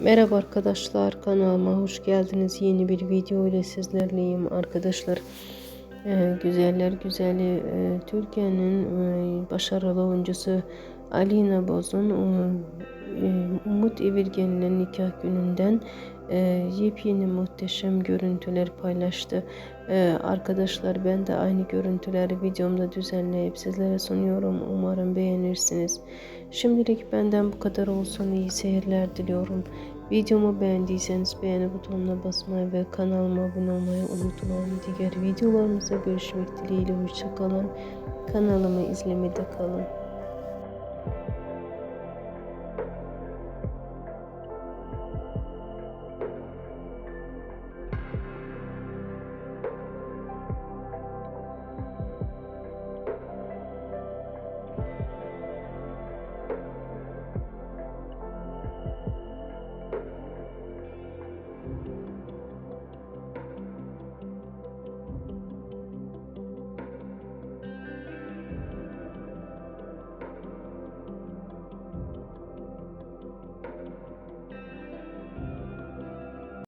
Merhaba arkadaşlar kanalıma hoş geldiniz. Yeni bir video ile sizlerleyim arkadaşlar. Ee, güzeller güzeli e, Türkiye'nin e, başarılı oyuncusu Alina Boz'un e, Umut Evirgen'le nikah gününden e, yepyeni muhteşem görüntüler paylaştı. E, arkadaşlar ben de aynı görüntüleri videomda düzenleyip sizlere sunuyorum. Umarım beğenirsiniz. Şimdilik benden bu kadar olsun. İyi seyirler diliyorum. Videomu beğendiyseniz beğeni butonuna basmayı ve kanalıma abone olmayı unutmayın. Diğer videolarımızda görüşmek dileğiyle. Hoşçakalın. Kanalımı izlemede kalın.